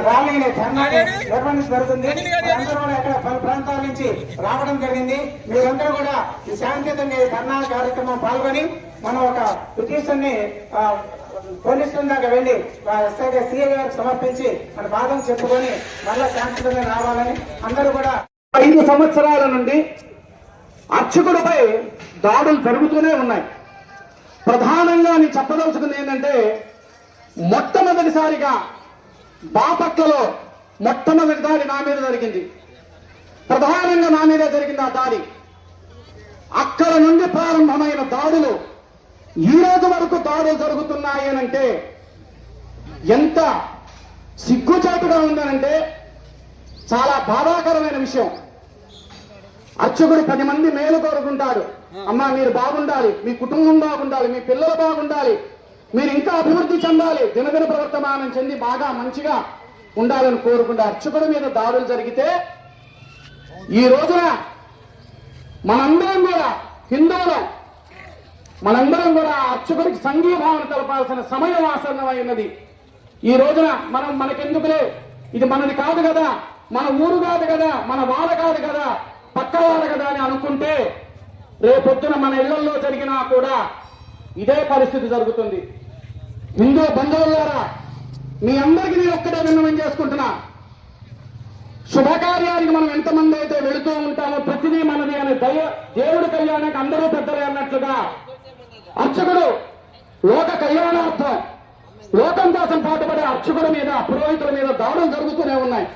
ర్యాలీని ధర్నాని నిర్వహించడం జరుగుతుంది. ఇక్కడ పలు ప్రాంతాల నుంచి రావడం జరిగింది. మీరందరూ కూడా ఈ శాంతియుతంగా ఈ ధర్నా కార్యక్రమం పాల్గొని మనం ఒక పిటిషన్ని ఆ, పోలీసుల దాకా వెళ్ళి సిఐ గారికి సమర్పించి మన బాధం చెప్పుకొని మళ్ళా శాంతియుతంగా రావాలని అందరూ కూడా ఐదు సంవత్సరాల నుండి అర్చకుడిపై దాడులు జరుగుతూనే ఉన్నాయి. ప్రధానంగా నేను చెప్పదలుచుకుంది ఏంటంటే మొట్టమొదటిసారిగా బాపట్లలో మొట్టమొదటి దాడి నా మీద జరిగింది. ప్రధానంగా నా మీద జరిగింది ఆ దాడి. అక్కడ నుండి ప్రారంభమైన దాడులు ఈ రోజు వరకు దాడులు జరుగుతున్నాయి అనంటే ఎంత సిగ్గుచేటుగా ఉందనంటే చాలా బాధాకరమైన విషయం. అర్చకుడు పది మంది మేలు కోరుకుంటాడు. అమ్మా మీరు బాగుండాలి మీ కుటుంబం బాగుండాలి మీ పిల్లలు బాగుండాలి మీరు ఇంకా అభివృద్ధి చెందాలి. దినదిన ప్రవర్తమానం చెంది బాగా మంచిగా ఉండాలని కోరుకుంటే అర్చకుడి మీద దాడులు జరిగితే ఈ రోజున మనందరం కూడా హిందువులం. మనందరం కూడా ఆ అర్చకుడికి సంఘీభావన తెలపాల్సిన సమయం ఆసన్నమైనది. ఈ రోజున మనం మనకెందుకులే ఇది మనది కాదు కదా. మన ఊరు కాదు కదా. మన వాడ కాదు కదా. పక్క వాడ కదా అని అనుకుంటే రేపొద్దున మన ఇళ్ళలో జరిగినా కూడా ఇదే పరిస్థితి జరుగుతుంది. హిందూ బంధువులారా మీ అందరికీ నేను ఒక్కటే విన్నమం చేసుకుంటున్నా. శుభకార్యానికి మనం ఎంతమంది అయితే వెళుతూ ఉంటామో ప్రతిదీ మనది అనే దయ దేవుడి కళ్యాణానికి అందరూ పెద్దలే అన్నట్లుగా. అర్చకుడు లోక కళ్యాణార్థం లోకం కోసం పాటుపడే అర్చకుడి మీద పురోహితుల మీద దాడులు జరుగుతూనే ఉన్నాయి.